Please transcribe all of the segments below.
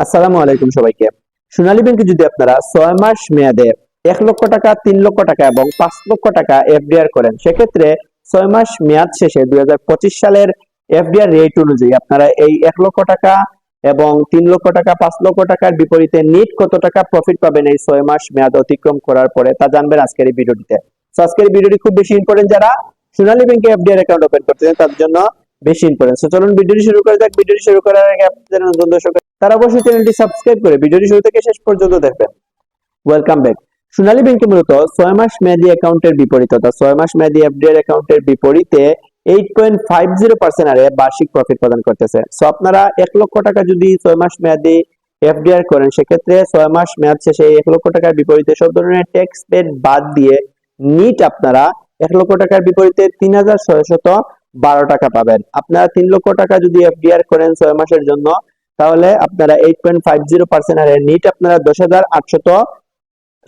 আসসালামু আলাইকুম সবাইকে। সোনালী ব্যাংকে যদি আপনারা ছয় মাস মেয়াদে এক লক্ষ টাকা, তিন লক্ষ টাকা এবং পাঁচ লক্ষ টাকা এফডিআর করেন, সেক্ষেত্রে ছয় মাস মেয়াদ শেষে দুই সালের এফডিআর রেট অনুযায়ী আপনারা এই এক লক্ষ টাকা এবং তিন লক্ষ টাকা, পাঁচ লক্ষ টাকার বিপরীতে নিট কত টাকা প্রফিট পাবেন এই ছয় মাস মেয়াদ অতিক্রম করার পরে তা জানবেন আজকের এই ভিডিওটিতে। আজকের এই ভিডিওটি খুব বেশি ইম্পর্টেন্ট যারা সোনালী ব্যাংকে এফডিআর অ্যাকাউন্ট ওপেন করতে চান তার জন্য বেশি ইম্পর্টেন্ট চলুন ভিডিওটি শুরু করে যাক। ভিডিওটি শুরু করার আগে আপনাদের নতুন দর্শক তারা অবশ্যই চ্যানেলটি সাবস্ক্রাইব করে ভিডিওটি শুরু থেকে শেষ পর্যন্ত দেখবেন। ওয়েলকাম ব্যাক সোনালী ব্যাংকে মূলত ছয় মাস মেয়াদি অ্যাকাউন্টের বিপরীতে অর্থাৎ ছয় মাস মেয়াদি এফডিআর অ্যাকাউন্টের বিপরীতে eight point five zero percent হারে বার্ষিক প্রফিট প্রদান করতেছে। সো আপনারা এক লক্ষ টাকা যদি ছয় মাস মেয়াদি এফডিআর করেন, সেক্ষেত্রে ছয় মাস মেয়াদ শেষে এক লক্ষ টাকার বিপরীতে সব ধরনের ট্যাক্স পেড বাদ দিয়ে নিট আপনারা এক লক্ষ টাকার বিপরীতে তিন হাজার ছয়শত বারো টাকা পাবেন। আপনারা তিন লক্ষ টাকা যদি এফডিআর করেন ছয় মাসের জন্য তাহলে আপনারা eight point five zero percent হারে নিট আপনারা দশ হাজার আটশত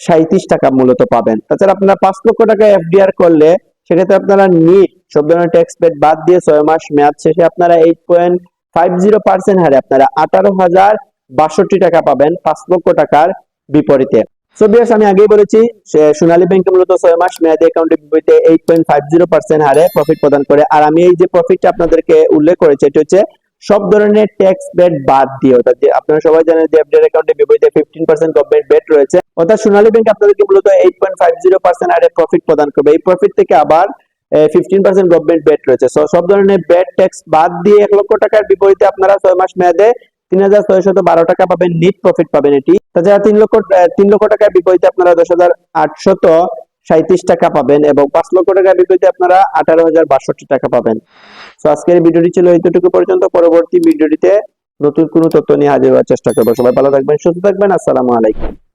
সাঁত্রিশ টাকা মূলত পাবেন। তাছাড়া আপনারা পাঁচ লক্ষ টাকা এফডিআর করলে সেক্ষেত্রে আপনারা নিট, সব ট্যাক্স পেড বাদ দিয়ে ছয় মাস মেয়াদ শেষে আপনারা eight point five zero percent হারে আপনারা আঠারো হাজার বাষট্টি টাকা পাবেন পাঁচ লক্ষ টাকার বিপরীতে। সো বিয়াস আমি আগেই বলেছি সোনালী ব্যাংকে মূলত ছয় মাস মেয়াদি অ্যাকাউন্টের বিপরীতে eight point five zero percent হারে প্রফিট প্রদান করে। আর আমি এই যে প্রফিটটা আপনাদেরকে উল্লেখ করেছি, এটি হচ্ছে সব ধরনের ট্যাক্স বেড বাদ দিয়ে, অর্থাৎ যে আপনারা সবাই জানেন যে এফডিআর অ্যাকাউন্টের বিপরীতে ফিফটিন পার্সেন্ট গভর্নমেন্ট বেড রয়েছে। অর্থাৎ সোনালী ব্যাংক আপনাদেরকে মূলত eight point five zero percent হারে প্রফিট প্রদান করবে। এই প্রফিট থেকে আবার ফিফটিন পার্সেন্ট গভর্নমেন্ট বেড রয়েছে। সব ধরনের বেড ট্যাক্স বাদ দিয়ে এক লক্ষ টাকার বিপরীতে আপনারা ছয় মাস মেয়াদে তিন হাজার ছয়শত বারো টাকা পাবেন নিট প্রফিট পাবেন এটি। তাছাড়া তিন লক্ষ তিন লক্ষ টাকার বিপরীতে আপনারা দশ হাজার আটশত সাঁত্রিশ টাকা পাবেন এবং পাঁচ লক্ষ টাকা বিপরীতে আপনারা আঠারো হাজার বাষট্টি টাকা পাবেন। তো আজকের ভিডিওটি ছিল এতটুকু পর্যন্ত। পরবর্তী ভিডিওটিতে নতুন কোনো তথ্য নিয়ে হাজির হওয়ার চেষ্টা করব। সবাই ভালো থাকবেন, সুস্থ থাকবেন। আসসালামু আলাইকুম।